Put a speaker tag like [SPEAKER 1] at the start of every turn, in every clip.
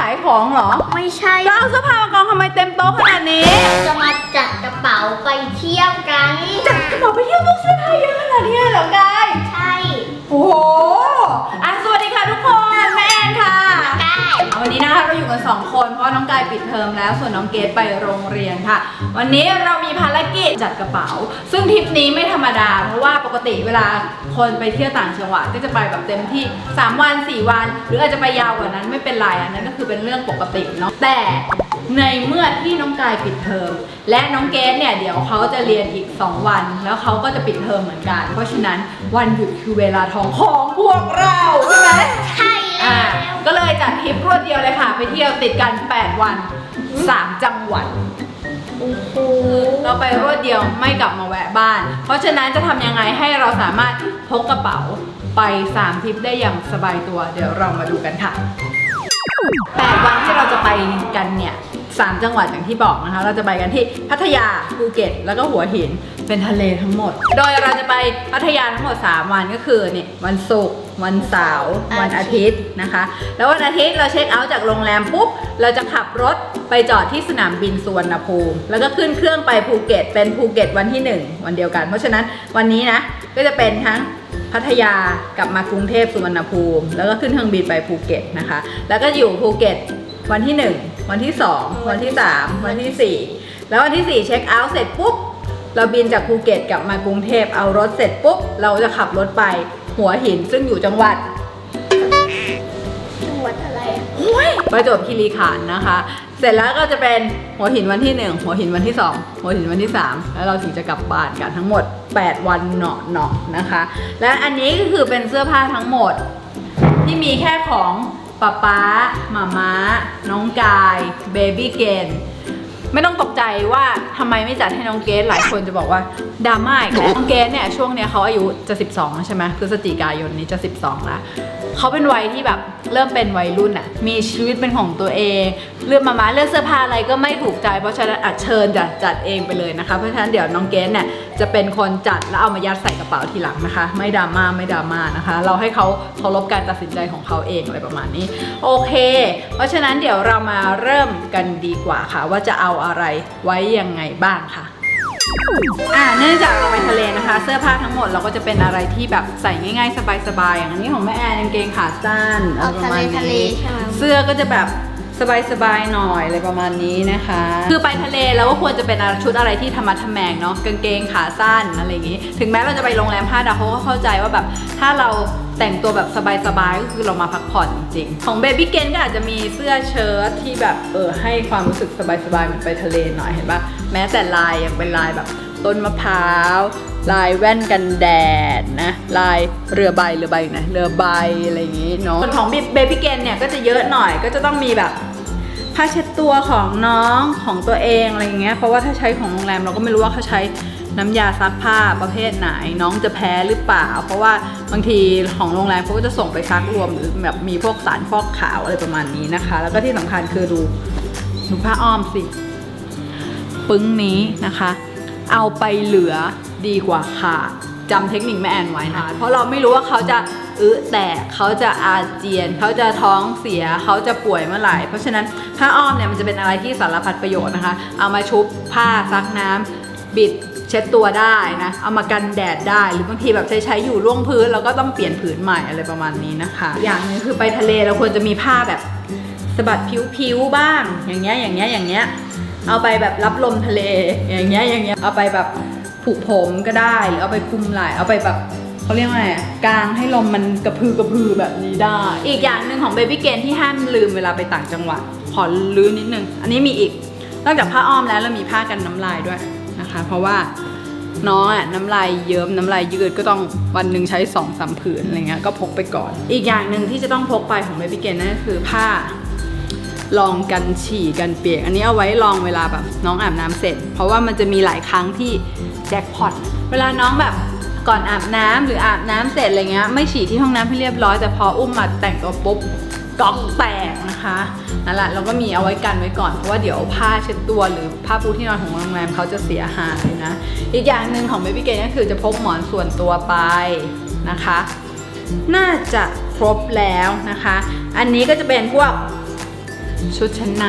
[SPEAKER 1] ขายของเหรอ
[SPEAKER 2] ไม่ใช่
[SPEAKER 1] แล้วเอาเสื้อผ้ามากองทำไมเต็มโต๊ะขนาดนี้
[SPEAKER 2] จะมาจัดกระเป๋าไปเที่ยวกัน
[SPEAKER 1] จัดกระเป๋าไปเที่ยวตู้เสื้อผ้าเยอะขนาดนี้เลยเหรอกาย
[SPEAKER 2] ใช่
[SPEAKER 1] โอ้โห กันสองคน เพราะน้องกายปิดเทอมแล้วส่วนน้องเกดไปโรงเรียนค่ะ วันนี้เรามีภารกิจจัดกระเป๋า ซึ่งทริปนี้ไม่ธรรมดา เพราะว่าปกติเวลาคนไปเที่ยวต่างจังหวัดก็จะไปแบบเต็มที่ 3 วัน 4 วัน หรืออาจจะไปยาวกว่านั้นไม่เป็นไรอันนั้นก็คือเป็นเรื่องปกติเนาะแต่ในเมื่อที่น้องกายปิดเทอมและน้องเกดเนี่ยเดี๋ยวเขาจะเรียนอีก 2 วัน แล้วเขาก็จะปิดเทอมเหมือนกัน เพราะฉะนั้นวันหยุดคือเวลาทองของพวกเราใช่ไหม
[SPEAKER 2] ใช่
[SPEAKER 1] อ่า
[SPEAKER 2] แล้ว
[SPEAKER 1] ก็เลยจัดทริปรวดเดียวเลยค่ะ ไปเที่ยวติดกัน 8 วัน 3 จังหวัด
[SPEAKER 2] โอ้โห
[SPEAKER 1] เราไปรวดเดียวไม่กลับมาแวะบ้าน เพราะฉะนั้นจะทำยังไงให้เราสามารถพกกระเป๋าไป 3 ทริปได้อย่างสบายตัว เดี๋ยวเรามาดูกันค่ะ 8 วันที่เราจะไปกันเนี่ย สามจังหวัดอย่างที่บอกนะคะ เราจะไปกันที่พัทยาภูเก็ต แล้วก็หัวหินเป็นทะเลทั้งหมด โดยเราจะไปพัทยาทั้งหมด 3 วันก็คือเนี่ยวันศุกร์วันเสาร์วันอาทิตย์นะคะ แล้ววันอาทิตย์เราเช็คเอาท์จากโรงแรมปุ๊บเราจะขับรถไปจอดที่สนามบินสุวรรณภูมิ แล้วก็ขึ้นเครื่องไปภูเก็ต เป็นภูเก็ตวันที่ 1 วันเดียวกัน เพราะฉะนั้นวันนี้นะก็จะเป็นทั้งพัทยากลับมากรุงเทพสุวรรณภูมิ แล้วก็ขึ้นเครื่องบินไปภูเก็ตนะคะ แล้วก็อยู่ภูเก็ตวันที่ 1 วันที่2วันที่3วันที่4แล้ววันที่4เช็คเอาท์เสร็จปุ๊บเราบินจากภูเก็ตกลับมากรุงเทพเอารถเสร็จปุ๊บเราจะขับรถไปหัวหินซึ่งอยู่จังหวัด
[SPEAKER 2] จังหวัดอะไรอะ
[SPEAKER 1] ประจวบคีรีขันธ์นะคะ เสร็จแล้วก็จะเป็นหัวหินวันที่1หัวหินวันที่2หัวหินวันที่3แล้วเราถึงจะกลับบ้านกันทั้งหมด 8 วันเนาะเนาะนะคะ และอันนี้ก็คือเป็นเสื้อผ้าทั้งหมดที่มีแค่ของ ป๊าป๊าหมาม้า น้องกาย เบบี้เกน ไม่ต้องตกใจว่าทำไมไม่จัดให้น้องเกสหลายคนจะบอกว่าดราม่าอีกแล้วน้องเกสเนี่ยช่วงเนี้ยเขาอายุจะ 12 ใช่ไหมพฤศจิกายนนี้จะ 12 แล้วเขาเป็นวัยที่แบบเริ่มเป็นวัยรุ่นอะมีชีวิตเป็นของตัวเอง เลือกมามาเลือกเสื้อผ้าอะไรก็ไม่ถูกใจ เพราะฉะนั้นอัดเชิญจัดจัดเองไปเลยนะคะ เพราะฉะนั้นเดี๋ยวน้องเกสเนี่ยจะเป็นคนจัดแล้วเอามายัดใส่กระเป๋าทีหลังนะคะ ไม่ดราม่าไม่ดราม่านะคะ เราให้เขาเคารพการตัดสินใจของเขาเองอะไรประมาณนี้ โอเค เพราะฉะนั้นเดี๋ยวเรามาเริ่มกันดีกว่าค่ะ ว่าจะเอาอะไรไว้ยังไงบ้างค่ะ อ่าเนื่องจากเราไปทะเลนะคะ เสื้อผ้าทั้งหมดเราก็จะเป็นอะไรที่แบบใส่ง่ายๆ สบายๆอย่างอันนี้ของแม่แอนกางเกงขาสั้น
[SPEAKER 2] ออก
[SPEAKER 1] อะไรประ
[SPEAKER 2] ทะเล
[SPEAKER 1] มาณ
[SPEAKER 2] ทะเล
[SPEAKER 1] นี้
[SPEAKER 2] ใช่ไหม
[SPEAKER 1] เสื้อก็จะแบบ สบายๆหน่อยอะไรประมาณนี้นะคะ คือไปทะเลเราก็ควรจะเป็นชุดอะไรที่ธรรมะทแมงเนาะกางเกงขาสั้นอะไรอย่างงี้ ถึงแม้เราจะไปโรงแรม5ดาวเขาก็เข้าใจว่าแบบถ้าเราแต่งตัวแบบสบายๆก็คือเรามาพักผ่อนจริงๆของเบบี้เกนก็อาจจะมีเสื้อเชิ้ตที่แบบเออให้ความรู้สึกสบายๆเหมือนไปทะเลหน่อยเห็นปะแม้แต่ลายยังเป็นลายแบบต้นมะพร้าว ลายแว่นกันแดดนะลายเรือใบเรือใบนะเรือใบอะไรอย่างงี้เนาะส่วนของเบบี้เกนเนี่ยก็จะเยอะหน่อยก็จะต้องมีแบบผ้าเช็ดตัวของน้องของตัวเองอะไรอย่างเงี้ยเพราะว่าถ้าใช้ของโรงแรมเราก็ไม่รู้ว่าเขาใช้น้ำยาซักผ้าประเภทไหน น้องจะแพ้หรือเปล่า เพราะว่าบางทีของโรงแรมเขาก็จะส่งไปซักรวมหรือแบบมีพวกสารฟอกขาวอะไรประมาณนี้นะคะ แล้วก็ที่สำคัญคือดูดูผ้าอ้อมสิ ปึ้งนี้นะคะ เอาไปเหลือดีกว่าขาดจำเทคนิคแม่แอนไว้นะเพราะเราไม่รู้ว่าเขาจะอึแตกเขาจะอาเจียน เขาจะท้องเสียเขาจะป่วยเมื่อไหร่ เพราะฉะนั้นผ้าอ้อมเนี่ยมันจะเป็นอะไรที่สารพัดประโยชน์นะคะ เอามาชุบผ้าซักน้ำบิดเช็ดตัวได้นะเอามากันแดดได้หรือบางทีแบบใช้ใช้อยู่ร่วงพื้นเราก็ต้องเปลี่ยนผืนใหม่อะไรประมาณนี้นะคะ อย่างหนึงคือไปทะเลเราควรจะมีผ้าแบบสะบัดผิวๆบ้าง อย่างเงี้ยอย่างเงี้ยอย่างเงี้ย เอาไปแบบรับลมทะเลอย่างเงี้ยอย่างเงี้ยเอาไปแบบผูกผมก็ได้หรือเอาไปคลุมไหล่เอาไปแบบเขาเรียกว่าไงอะกางให้ลมมันกระพือกระพือแบบนี้ได้ อีกอย่างหนึ่งของเบบี้เกนที่ห้ามลืมเวลาไปต่างจังหวัดขอลื้อนิดนึง อันนี้มีอีกนอกจากผ้าอ้อมแล้วเรามีผ้ากันน้ำลายด้วยนะคะ เพราะว่าน้องอะน้ำลายเยิ้มน้ำลายยืดก็ต้องวันหนึ่งใช้สองสามผืนอะไรเงี้ยก็พกไปก่อน อีกอย่างหนึ่งที่จะต้องพกไปของเบบี้เกนนั่นก็คือผ้า ลองกันฉี่กันเปียก อันนี้เอาไว้ลองเวลาแบบน้องอาบน้ำเสร็จ เพราะว่ามันจะมีหลายครั้งที่แจ็คพอตเวลาน้องแบบก่อนอาบน้ำหรืออาบน้ำเสร็จอะไรเงี้ยไม่ฉี่ที่ห้องน้ำให้เรียบร้อยแต่พออุ้มมาแต่งตัวปุ๊บก๊อกแตกนะคะนั่นแหละเราก็มีเอาไว้กันไว้ก่อนเพราะว่าเดี๋ยวผ้าเช็ดตัวหรือผ้าปูที่นอนของโรงแรมเขาจะเสียหายนะ อีกอย่างหนึ่งของเบบี้เกนก็คือจะพกหมอนส่วนตัวไปนะคะ น่าจะครบแล้วนะคะ อันนี้ก็จะเป็นพวก ชุดชั้นใน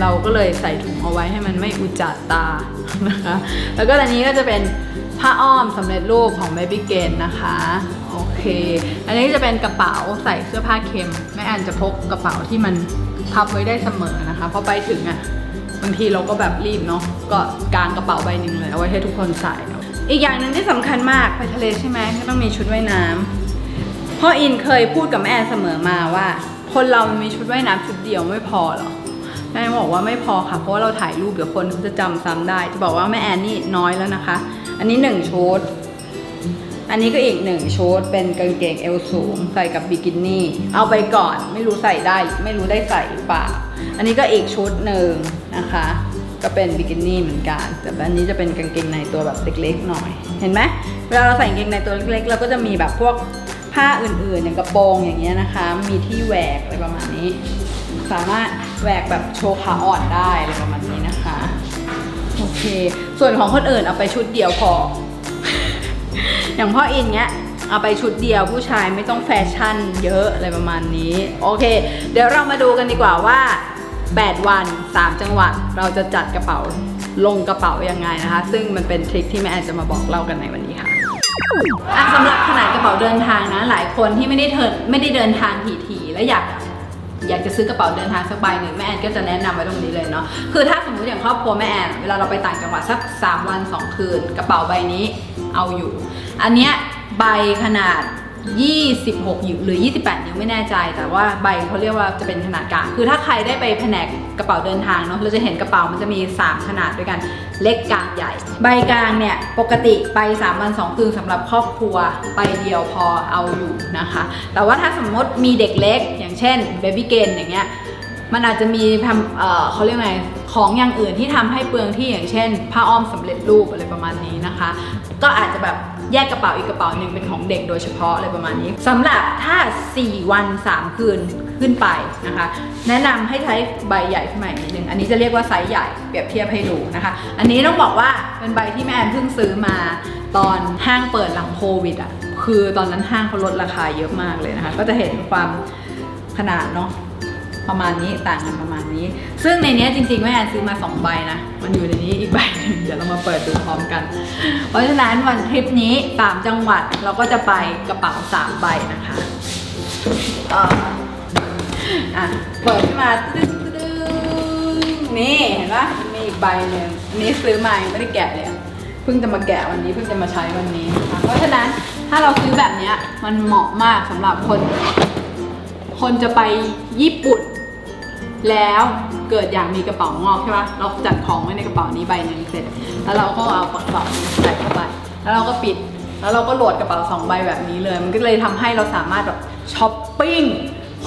[SPEAKER 1] เราก็เลยใส่ถุงเอาไว้ให้มันไม่อุจจาตานะคะ แล้วก็อันนี้ก็จะเป็นผ้าอ้อมสำเร็จรูปของ Baby g a n นะคะ โอเค อันนี้จะเป็นกระเป๋าใส่เสื้อผ้าเค็มแม่แอนจะพกกระเป๋าที่มันพับไว้ได้เสมอนะคะพอไปถึงอะ่ะบางทีเราก็แบบรีบเนาะก็กางกระเป๋าใบหนึ่งเลยเอาไว้ให้ทุกคนใส่ อีกอย่างหนึ่งที่สำคัญมากไปทะเลใช่ไหมก็ต้องมีชุดว่ายน้ำพ่ออินเคยพูดกับแม่แอนเสมอมาว่า คนเรามันมีชุดว่ายน้ำชุดเดียวไม่พอหรอแม่บอกว่าไม่พอค่ะ เพราะว่าเราถ่ายรูปเดี๋ยวคนเขาจะจำซ้ำได้ จะบอกว่าแม่แอนนี่น้อยแล้วนะคะ อันนี้หนึ่งชุด อันนี้ก็อีกหนึ่งชุดเป็นกางเกงเอวสูง ใส่กับบิกินี่ เอาไปก่อนไม่รู้ใส่ได้ ไม่รู้ได้ใส่หรือเปล่า อันนี้ก็อีกชุดหนึ่งนะคะ ก็เป็นบิกินี่เหมือนกัน แต่อันนี้จะเป็นกางเกงในตัวแบบเล็กๆหน่อย เห็นไหมเวลาเราใส่กางเกงในตัวเล็กๆเราก็จะมีแบบพวก ผ้าอื่นๆอย่างกระโปรงอย่างเงี้ยนะคะ มีที่แหวกอะไรประมาณนี้ สามารถแหวกแบบโชว์ขาอ่อนได้อะไรประมาณนี้นะคะโอเค ส่วนของคนอื่นเอาไปชุดเดียวพอ อย่างพ่ออินเนี้ยเอาไปชุดเดียวผู้ชายไม่ต้องแฟชั่นเยอะอะไรประมาณนี้ โอเค เดี๋ยวเรามาดูกันดีกว่าว่า 8 วัน 3 จังหวัดเราจะจัดกระเป๋าลงกระเป๋ายังไงนะคะ ซึ่งมันเป็นทริคที่แม่แอนจะมาบอกเล่ากันในวันนี้ค่ะ อะสำหรับขนาดกระเป๋าเดินทางนะ หลายคนที่ไม่ได้เดินไม่ได้เดินทางถี่ๆและอยากอยากจะซื้อกระเป๋าเดินทางสักใบหนึ่งแม่แอนก็จะแนะนำไว้ตรงนี้เลยเนาะคือถ้าสมมติอย่างครอบครัวแม่แอนเวลาเราไปต่างจังหวัดสัก 3 วัน 2 คืน กระเป๋าใบนี้เอาอยู่ อันเนี้ยใบขนาด 26นิ้วหรือ 28 นิ้วไม่แน่ใจ แต่ว่าใบเขาเรียกว่าจะเป็นขนาดกลาง คือถ้าใครได้ไปแผนกกระเป๋าเดินทางเนาะ เราจะเห็นกระเป๋ามันจะมี 3 ขนาดด้วยกัน เล็กกลางใหญ่ ใบกลางเนี่ย ปกติไป3วัน2คืนสำหรับครอบครัวใบเดียวพอเอาอยู่นะคะ แต่ว่าถ้าสมมติมีเด็กเล็ก อย่างเช่นเบบี้เกนอย่างเงี้ย มันอาจจะมีเออเขาเรียกไง ของอย่างอื่นที่ทำให้เปลืองที่อย่างเช่น ผ้าอ้อมสำเร็จรูปอะไรประมาณนี้นะคะ ก็อาจจะแบบแยกกระเป๋าอีกกระเป๋าหนึ่งเป็นของเด็กโดยเฉพาะอะไรประมาณนี้สำหรับถ้า 4 วัน 3 คืนขึ้นไปนะคะ แนะนำให้ใช้ใบใหญ่ขึ้นมาอีกนิดนึงอันนี้จะเรียกว่าไซส์ใหญ่เปรียบเทียบให้ดูนะคะ อันนี้ต้องบอกว่าเป็นใบที่แม่แอนเพิ่งซื้อมาตอนห้างเปิดหลังโควิดอะคือตอนนั้นห้างเขาลดราคาเยอะมากเลยนะคะ ก็จะเห็นความขนาดเนาะประมาณนี้ต่างกันประมาณ นี้ ซึ่งในนี้จริงๆแม่แอนซื้อมา2ใบนะ มันอยู่ในนี้อีกใบหนึ่งเดี๋ยวเรามาเปิดดูพร้อมกัน เพราะฉะนั้นวันทริปนี้สามจังหวัดเราก็จะไปกระเป๋า3ใบนะคะเอ่ออะเปิดขึ้นมาตึ้งตึ้งนี่เห็นปะมีอีกใบหนึ่งนี้ซื้อมาไม่ได้แกะเลยเพิ่งจะมาแกะวันนี้เพิ่งจะมาใช้วันนี้นะคะเพราะฉะนั้นถ้าเราซื้อแบบนี้มันเหมาะมากสำหรับคน คนจะไปญี่ปุ่น แล้วเกิดอยากมีกระเป๋างอกใช่ปะเราจัดของไว้ในกระเป๋านี้ใบหนึ่งเสร็จ แล้วเราก็เอากระเป๋าใส่เข้าไป แล้วเราก็ปิด แล้วเราก็โหลดกระเป๋าสองใบแบบนี้เลย มันก็เลยทำให้เราสามารถแบบช้อปปิ้ง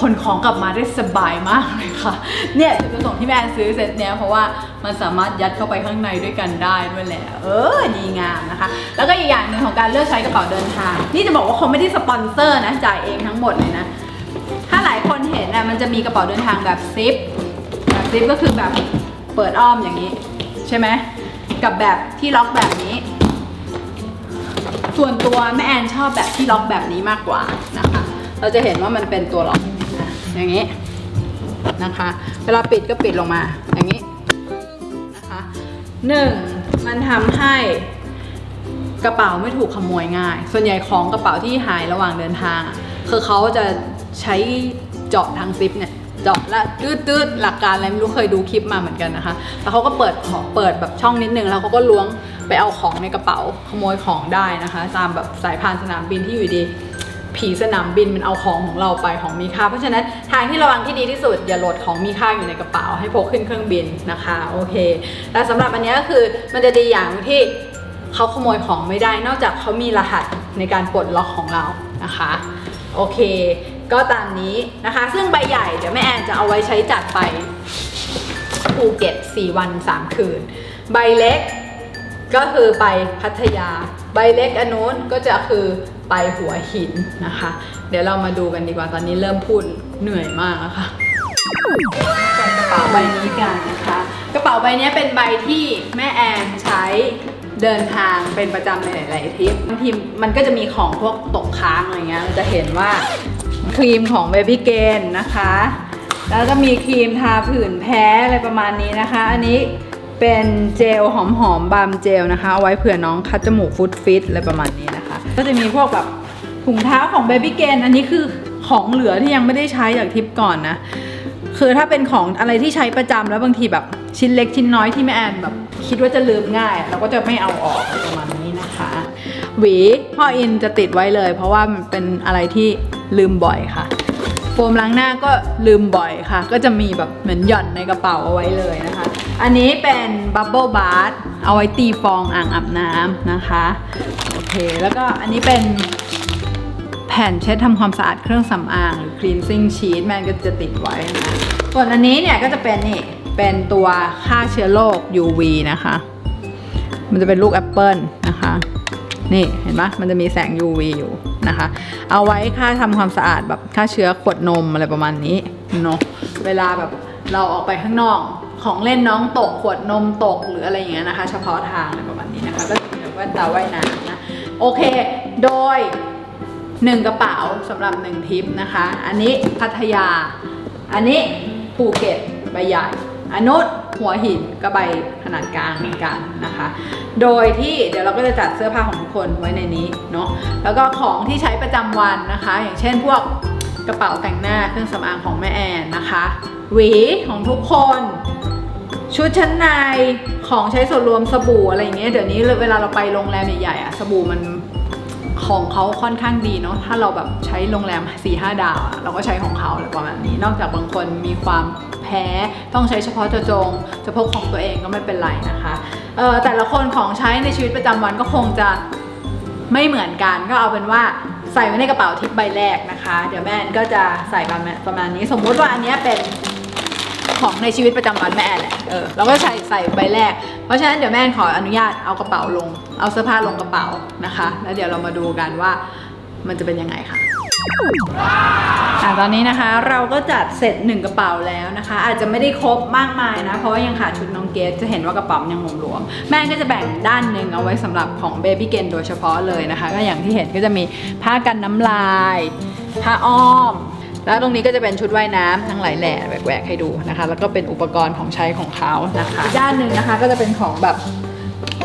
[SPEAKER 1] ขนของกลับมาได้สบายมากเลยค่ะ เนี่ยจุดประสงค์ที่แม่ซื้อเซตเนี้ยเพราะว่ามันสามารถยัดเข้าไปข้างในด้วยกันได้ด้วยแหละ เออ ดีงามนะคะ แล้วก็อีกอย่างหนึ่งของการเลือกใช้กระเป๋าเดินทาง นี่จะบอกว่าเขาไม่ได้สปอนเซอร์นะ จ่ายเองทั้งหมดเลยนะ คนเห็นน่ะมันจะมีกระเป๋าเดินทางแบบซิปแบบซิปก็คือแบบเปิดอ้อมอย่างนี้ ใช่ไหมกับแบบที่ล็อกแบบนี้ ส่วนตัวแม่แอนชอบแบบที่ล็อกแบบนี้มากกว่านะคะ เราจะเห็นว่ามันเป็นตัวล็อกนะอย่างนี้นะคะ เวลาปิดก็ปิดลงมาอย่างนี้นะคะหนึ่งมันทำให้ กระเป๋าไม่ถูกขโมยง่าย ส่วนใหญ่ของกระเป๋าที่หายระหว่างเดินทาง คือเขาจะใช้เจาะทางซิปเนี่ยเจาะแล้วตืดๆหลักการอะไรไม่รู้เคยดูคลิปมาเหมือนกันนะคะแล้วเขาก็เปิดของเปิดแบบช่องนิดนึงแล้วเขาก็ล้วงไปเอาของในกระเป๋าขโมยของได้นะคะ ตามแบบสายพานสนามบินที่อยู่ดีผีสนามบินมันเอาของของเราไปของมีค่า เพราะฉะนั้นทางที่ระวังที่ดีที่สุด อย่าโหลดของมีค่าอยู่ในกระเป๋าให้พกขึ้นเครื่องบินนะคะ โอเค แต่สำหรับอันนี้ก็คือมันจะดีอย่างที่ เขาขโมยของไม่ได้ นอกจากเขามีรหัสในการปลดล็อกของเรานะคะ โอเค ก็ตามนี้นะคะ ซึ่งใบใหญ่เดี๋ยวแม่แอนจะเอาไว้ใช้จัดไปภูเก็ต 4 วัน 3 คืน ใบเล็กก็คือไปพัทยา ใบเล็กอันนู้นก็จะคือไปหัวหินนะคะ เดี๋ยวเรามาดูกันดีกว่าตอนนี้เริ่มพูดเหนื่อยมากค่ะกระเป๋าใบนี้กันนะคะ กระเป๋าใบนี้เป็นใบที่แม่แอนใช้ เดินทางเป็นประจำในหลายๆทริปบางทีมันก็จะมีของพวกตกค้างอะไรเงี้ยเราจะเห็นว่าครีมของ Baby g a n นนะคะ แล้วก็มีครีมทาผื่นแพ้อะไรประมาณนี้นะคะ อันนี้เป็นเจลหอมหอมๆบาล์มเจลนะคะเอาไว้เผื่อน้องคัดจมูกฟุตฟิตอะไรประมาณนี้นะคะ ก็จะมีพวกแบบถุงเท้าของเบบี้เกนอันนี้คือของเหลือที่ยังไม่ได้ใช้จากทริปก่อนนะ คือถ้าเป็นของอะไรที่ใช้ประจำแล้วบางทีแบบชิ้นเล็กชิ้นน้อยที่แม่แอนแบบ คิดว่าจะลืมง่าย เราก็จะไม่เอาออกประมาณนี้นะคะ หวีพ่ออินจะติดไว้เลย เพราะว่ามันเป็นอะไรที่ลืมบ่อยค่ะ โฟมล้างหน้าก็ลืมบ่อยค่ะ ก็จะมีแบบเหมือนหย่อนในกระเป๋าเอาไว้เลยนะคะ อันนี้เป็นบับเบิลบาร์เอาไว้ตีฟองอ่างอาบน้ำนะคะโอเคแล้วก็อันนี้เป็น แผ่นเช็ดทำความสะอาดเครื่องสำอาง หรือ cleansing sheet แมนก็จะติดไว้นะส่วนอันนี้เนี่ยก็จะเป็นนี่เป็นตัวฆ่าเชื้อโรค UV นะคะ มันจะเป็นลูกแอปเปิลนะคะนี่เห็นปะมันจะมีแสง UV อยู่นะคะ เอาไว้ค่าทำความสะอาดแบบฆ่าเชื้อขวดนมอะไรประมาณนี้เนาะเวลาแบบเราออกไปข้างนอกของเล่นน้องตกขวดนมตกหรืออะไรอย่างเงี้ยนะคะ เฉพาะทางอะไรประมาณนี้นะคะก็จะมีแบบแว่นตาว่ายน้ำนะโอเค โดย หนึ่งกระเป๋าสำหรับหนึ่งทริปนะคะ อันนี้พัทยา อันนี้ภูเก็ตใบใหญ่อันนู้นหัวหินก็ใบขนาดกลางเหมือนกันนะคะ โดยที่เดี๋ยวเราก็จะจัดเสื้อผ้าของทุกคนไว้ในนี้เนาะ แล้วก็ของที่ใช้ประจำวันนะคะ อย่างเช่นพวกกระเป๋าแต่งหน้าเครื่องสำอางของแม่แอนนะคะหวีของทุกคน ชุดชั้นในของใช้ส่วนรวมสบู่อะไรอย่างเงี้ยเดี๋ยวนี้เวลาเราไปโรงแรมใหญ่ๆอะสบู่มัน ของเขาค่อนข้างดีเนาะถ้าเราแบบใช้โรงแรม4ี่ห้าดาวเราก็ใช้ของเขาอะไรประมาณนี้ นอกจากบางคนมีความแพ้ต้องใช้เฉพาะเจาะจงจะพกของตัวเองก็ไม่เป็นไรนะคะเออแต่ละคนของใช้ในชีวิตประจำวันก็คงจะไม่เหมือนกันก็เอาเป็นว่าใส่ไว้ในกระเป๋าทิปใบแรกนะคะ เดี๋ยวแม่ก็จะใส่ประมาณนี้สมมุติว่าอันนี้เป็น ของในชีวิตประจำวันแม่แอนแหละ เออ เราก็ใส่ใส่ใบแรก เพราะฉะนั้นเดี๋ยวแม่ขออนุญาตเอากระเป๋าลง เอาเสื้อผ้าลงกระเป๋านะคะ แล้วเดี๋ยวเรามาดูกันว่ามันจะเป็นยังไงค่ะอะตอนนี้นะคะเราก็จัดเสร็จหนึ่งกระเป๋าแล้วนะคะ อาจจะไม่ได้ครบมากมายนะ เพราะว่ายังขาดชุดน้องเกสจะเห็นว่ากระเป๋ายังหลวมๆแม่ก็จะแบ่งด้านหนึ่งเอาไว้สำหรับของเบบี้เกนโดยเฉพาะเลยนะคะ ก็อย่างที่เห็นก็จะมีผ้ากันน้ำลาย ผ้าอ้อม แล้วตรงนี้ก็จะเป็นชุดว่ายน้ำทั้งหลายแหล่แหวกๆให้ดูนะคะ แล้วก็เป็นอุปกรณ์ของใช้ของเขานะคะอีกด้านหนึ่งนะคะก็จะเป็นของแบบ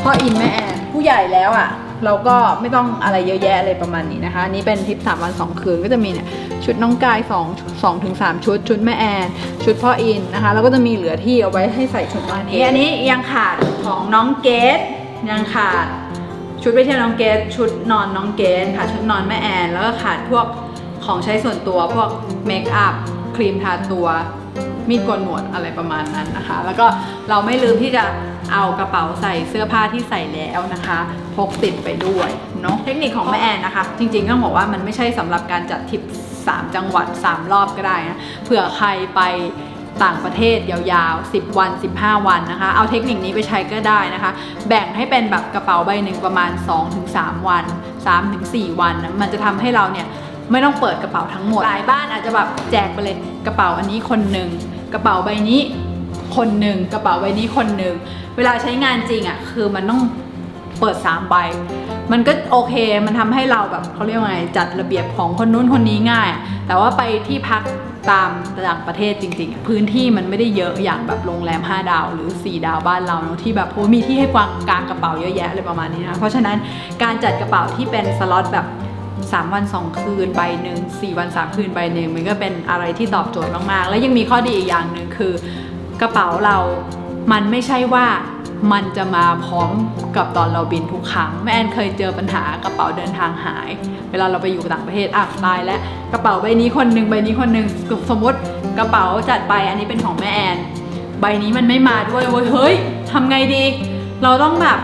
[SPEAKER 1] พ่ออินแม่แอนผู้ใหญ่แล้วอะ่ะ เราก็ไม่ต้องอะไรเยอะแยะอะไรประมาณนี้นะคะอันนี้เป็นทริป 3 วัน 2 คืนก็จะมีเนี่ยชุดน้องกาย2 2ถึง3ชุด ชุดแม่แอน ชุดพ่ออินนะคะ แล้วก็จะมีเหลือที่เอาไว้ให้ใส่ชุดอันนี้อันนี้ยังขาดของน้องเกดยังขาดชุดไปเที่ยวน้องเกดชุดนอนน้องเกดค่ะ ชุดนอนแม่แอน แล้วก็ขาดพวก ของใช้ส่วนตัวพวกเมคอัพครีมทาตัว มีดโกนหนวดอะไรประมาณนั้นนะคะ แล้วก็เราไม่ลืมที่จะเอากระเป๋าใส่เสื้อผ้าที่ใส่แล้วนะคะ พกติดไปด้วยเนาะเทคนิคของแม่แอนนะคะ จริงๆต้องบอกว่ามันไม่ใช่สำหรับการจัดทริป3 จังหวัด 3 รอบก็ได้นะเผื่อใครไปต่างประเทศยาวๆ 10 วัน 15 วันนะคะ เอาเทคนิคนี้ไปใช้ก็ได้นะคะ แบ่งให้เป็นแบบกระเป๋าใบหนึ่งประมาณ 2-3 วัน 3-4 วันนะมันจะทำให้เราเนี่ย ไม่ต้องเปิดกระเป๋าทั้งหมดหลายบ้านอาจจะแบบแจกไปเลยกระเป๋าอันนี้คนหนึ่งกระเป๋าใบนี้คนหนึ่งกระเป๋าใบนี้คนหนึ่งเวลาใช้งานจริงอะ่ะคือมันต้องเปิด 3 ใบ มันก็โอเค มันทำให้เราแบบเขาเรียกว่าไงจัดระเบียบของคนนู้นคนนี้ง่าย แต่ว่าไปที่พักตามต่างประเทศจริงๆ พื้นที่มันไม่ได้เยอะอย่างแบบโรงแรม 5 ดาว หรือ 4 ดาวบ้านเราเนอะที่แบบโอ้มีที่ให้กวางกลางกระเป๋าเยอะแยะเลยประมาณนี้นะ เพราะฉะนั้นการจัดกระเป๋าที่เป็นสล็อตแบบ 3 วัน 2 คืนใบหนึ่ง4 วัน 3 คืนใบหนึ่งมันก็เป็นอะไรที่ตอบโจทย์มากๆ แล้วยังมีข้อดีอีกอย่างหนึ่งคือกระเป๋าเรามันไม่ใช่ว่ามันจะมาพร้อมกับตอนเราบินทุกครั้งแม่แอนเคยเจอปัญหากระเป๋าเดินทางหาย เวลาเราไปอยู่ต่างประเทศอะตายแล้วกระเป๋าใบนี้คนหนึ่งใบนี้คนหนึ่งสมมติกระเป๋าจัดไปอันนี้เป็นของแม่แอน ใบนี้มันไม่มาด้วยเว้ยเฮ้ยทำไงดี เราต้องแบบ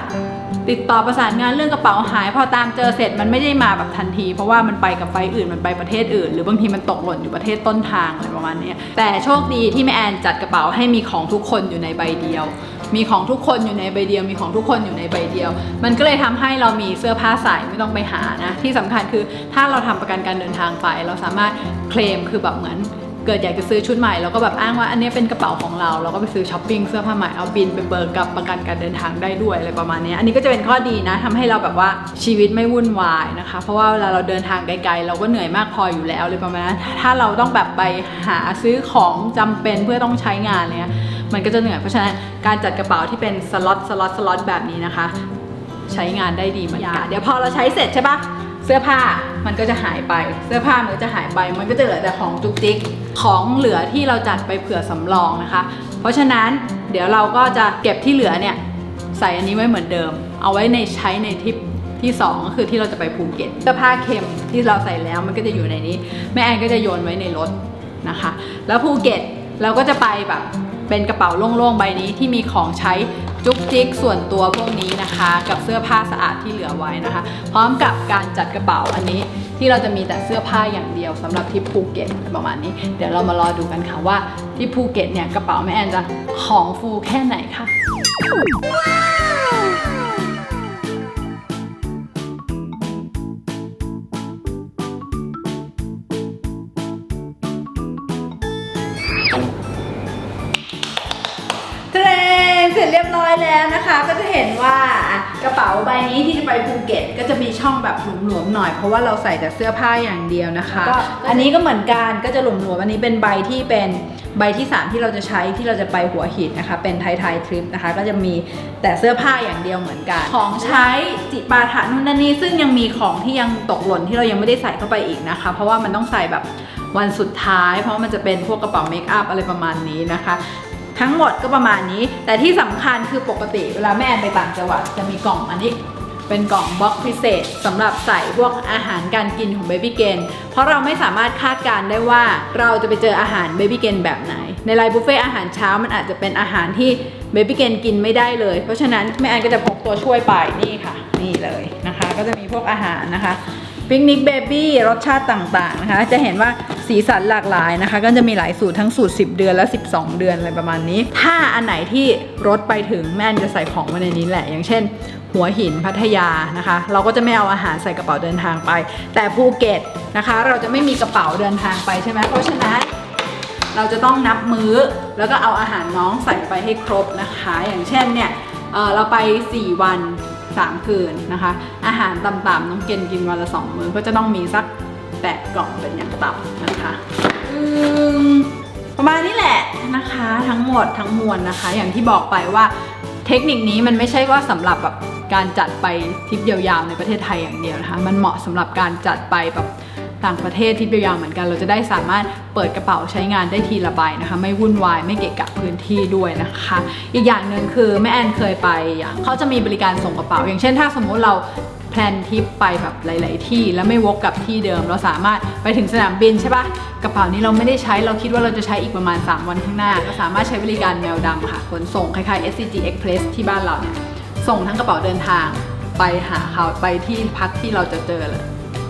[SPEAKER 1] ติดต่อประสานงานเรื่องกระเป๋าหาย พอตามเจอเสร็จมันไม่ได้มาแบบทันที เพราะว่ามันไปกับไฟอื่นมันไปประเทศอื่น หรือบางทีมันตกหล่นอยู่ประเทศต้นทางอะไรประมาณนี้แต่โชคดีที่แม่แอนจัดกระเป๋าให้มีของทุกคนอยู่ในใบเดียว มีของทุกคนอยู่ในใบเดียว มีของทุกคนอยู่ในใบเดียว มันก็เลยทำให้เรามีเสื้อผ้าใส่ไม่ต้องไปหานะที่สำคัญคือถ้าเราทำประกันการเดินทางไป เราสามารถเคลมคือแบบเหมือน เกิดอยากจะซื้อชุดใหม่เราก็แบบอ้างว่าอันนี้เป็นกระเป๋าของเราเราก็ไปซื้อช้อปปิ้งเสื้อผ้าใหม่เอาบินไปเบิกกับประกันการเดินทางได้ด้วยอะไรประมาณนี้อันนี้ก็จะเป็นข้อดีนะทำให้เราแบบว่าชีวิตไม่วุ่นวายนะคะ เพราะว่าเวลาเราเดินทางไกลๆเราก็เหนื่อยมากพออยู่แล้วเลยประมาณนั้นถ้าเราต้องแบบไปหาซื้อของจำเป็นเพื่อต้องใช้งานเนี่ยมันก็จะเหนื่อยเพราะฉะนั้นการจัดกระเป๋าที่เป็นสล็อตสล็อตสล็อตแบบนี้นะคะ ใช้งานได้ดีเหมือนกันเดี๋ยวพอเราใช้เสร็จใช่ปะ เสื้อผ้ามันก็จะหายไป เสื้อผ้ามันก็จะหายไป มันก็จะเหลือแต่ของจุกจิกของเหลือที่เราจัดไปเผื่อสำรองนะคะ เพราะฉะนั้นเดี๋ยวเราก็จะเก็บที่เหลือเนี่ยใส่อันนี้ไว้เหมือนเดิม เอาไว้ในใช้ในทริปที่สองก็คือที่เราจะไปภูเก็ตเสื้อผ้าเค็มที่เราใส่แล้วมันก็จะอยู่ในนี้ แม่แอนก็จะโยนไว้ในรถนะคะ แล้วภูเก็ตเราก็จะไปแบบเป็นกระเป๋าโล่งๆใบนี้ที่มีของใช้ จุกจิกส่วนตัวพวกนี้นะคะ กับเสื้อผ้าสะอาดที่เหลือไว้นะคะ พร้อมกับการจัดกระเป๋าอันนี้ ที่เราจะมีแต่เสื้อผ้าอย่างเดียวสำหรับที่ภูเก็ตประมาณนี้ เดี๋ยวเรามารอดูกันค่ะว่าที่ภูเก็ตเนี่ยกระเป๋าแม่แอนจะของฟูแค่ไหนค่ะ อยแล้วนะคะ ก็จะเห็นว่าอะกระเป๋าใบนี้ที่จะไปภูเก็ตก็จะมีช่องแบบหลวมๆหน่อยเพราะว่าเราใส่แต่เสื้อผ้าอย่างเดียวนะคะ อันนี้ก็เหมือนกันก็จะหลวมๆอันนี้เป็นใบที่เป็นใบที่3ที่เราจะใช้ที่เราจะไปหัวหินนะคะ เป็นไทยไทยทริปนะคะ ก็จะมีแต่เสื้อผ้าอย่างเดียวเหมือนกัน ของใช้จิปาถะนู่นนั่นนี่ซึ่งยังมีของที่ยังตกหล่นที่เรายังไม่ได้ใส่เข้าไปอีกนะคะ เพราะว่ามันต้องใส่แบบวันสุดท้าย เพราะว่ามันจะเป็นพวกกระเป๋าเมคอัพอะไรประมาณนี้นะคะ ทั้งหมดก็ประมาณนี้ แต่ที่สำคัญคือปกติเวลาแม่แอนไปต่างจังหวัดจะมีกล่องอันนี้เป็นกล่องบล็อกพิเศษสำหรับใส่พวกอาหารการกินของเบบี้เกนเพราะเราไม่สามารถคาดการได้ว่าเราจะไปเจออาหารเบบี้เกนแบบไหน ในไลน์บุฟเฟ่อาหารเช้ามันอาจจะเป็นอาหารที่เบบี้เกนกินไม่ได้เลย เพราะฉะนั้นแม่แอนก็จะพกตัวช่วยไปนี่ค่ะ นี่เลยนะคะ ก็จะมีพวกอาหารนะคะ ปิกนิกเบบี้รสชาติต่างๆนะคะ จะเห็นว่าสีสันหลากหลายนะคะ ก็จะมีหลายสูตรทั้งสูตร 10 เดือนและ 12 เดือนอะไรประมาณนี้ ถ้าอันไหนที่รถไปถึงแม่นจะใส่ของไว้ในนี้แหละ อย่างเช่น หัวหินพัทยานะคะ เราก็จะไม่เอาอาหารใส่กระเป๋าเดินทางไป แต่ภูเก็ตนะคะ เราจะไม่มีกระเป๋าเดินทางไปใช่ไหมเพราะฉะนั้นเราจะต้องนับมื้อ แล้วก็เอาอาหารน้องใส่ไปให้ครบนะคะ อย่างเช่นเนี่ยเเราไป 4 วัน 3 คืนนะคะ อาหารต่ำๆน้องเกณฑ์กินวันละ2มื้อก็จะต้องมีสักแปดกล่องเป็นอย่างต่ำนะคะประมาณนี้แหละนะคะทั้งหมดทั้งมวลนะคะ อย่างที่บอกไปว่าเทคนิคนี้มันไม่ใช่ว่าสำหรับแบบการจัดไปทริปยาวๆในประเทศไทยอย่างเดียวนะคะ มันเหมาะสำหรับการจัดไปแบบ ต่างประเทศที่ยาวๆเหมือนกัน เราจะได้สามารถเปิดกระเป๋าใช้งานได้ทีละใบนะคะ ไม่วุ่นวายไม่เกะกะพื้นที่ด้วยนะคะ อีกอย่างหนึ่งคือแม่แอนเคยไปอย่างเขาจะมีบริการส่งกระเป๋า อย่างเช่น ถ้าสมมุติเราแพลนทริปไปแบบหลาย ๆ ที่แล้วไม่วกกลับที่เดิม เราสามารถไปถึงสนามบินใช่ปะกระเป๋านี้เราไม่ได้ใช้เราคิดว่าเราจะใช้อีกประมาณ 3 วันข้างหน้าก็สามารถใช้บริการแมวดำค่ะขนส่งคล้ายๆ SCG Express ที่บ้านเราเนี่ยส่งทั้งกระเป๋าเดินทางไปหาเขาไปที่พักที่เราจะเจอเลย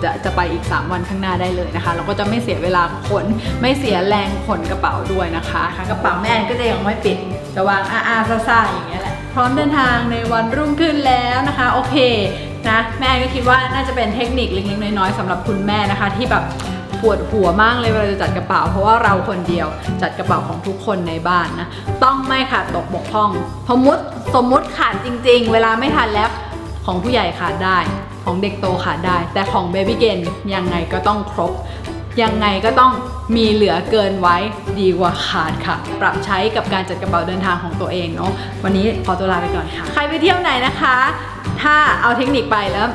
[SPEAKER 1] จะจะไปอีก 3 วันข้างหน้าได้เลยนะคะ เราก็จะไม่เสียเวลาขน ไม่เสียแรงขนกระเป๋าด้วยนะคะกระเป๋าแม่ก็จะยังไม่ปิดจะวางอาอาซาซาอย่างเงี้ยแหละ พร้อมเดินทางในวันรุ่งขึ้นแล้วนะคะ โอเคนะแม่ก็คิดว่าน่าจะเป็นเทคนิคเล็กๆน้อยๆสำหรับคุณแม่นะคะที่แบบปวดหัวมากเลยเวลาจะจัดกระเป๋า เพราะว่าเราคนเดียวจัดกระเป๋าของทุกคนในบ้านนะต้องไม่ขาดตกบกพร่องสมมติสมมติขาดจริง ๆ เวลาไม่ทันแล้วของผู้ใหญ่ขาดได้ ของเด็กโตขาดได้ แต่ของเบบี้เกนยังไงก็ต้องครบ ยังไงก็ต้องมีเหลือเกินไว้ดีกว่าขาดค่ะ ปรับใช้กับการจัดกระเป๋าเดินทางของตัวเองเนาะวันนี้ขอตัวลาไปก่อนค่ะ ใครไปเที่ยวไหนนะคะ ถ้าเอาเทคนิคไปแล้ว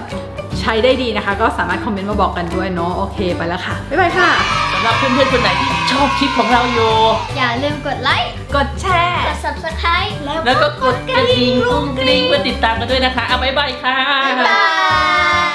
[SPEAKER 1] ใช้ได้ดีนะคะ ก็สามารถคอมเมนต์มาบอกกันด้วยเนาะโอเคไปแล้วค่ะ บ๊ายบายค่ะ
[SPEAKER 3] สำหรับเพื่อนๆคนไหนที่ชอบคลิปของเราอยู่
[SPEAKER 2] อย่าลืมกดไลค์
[SPEAKER 1] กดแชร์
[SPEAKER 2] กด subscribe แล้ว
[SPEAKER 3] แล้วก็กดกระดิ่งกุ้งกริ้งเพื่อติดตามกันด้วยนะคะ เอาบ๊ายบายค่ะ
[SPEAKER 2] บ๊ายบาย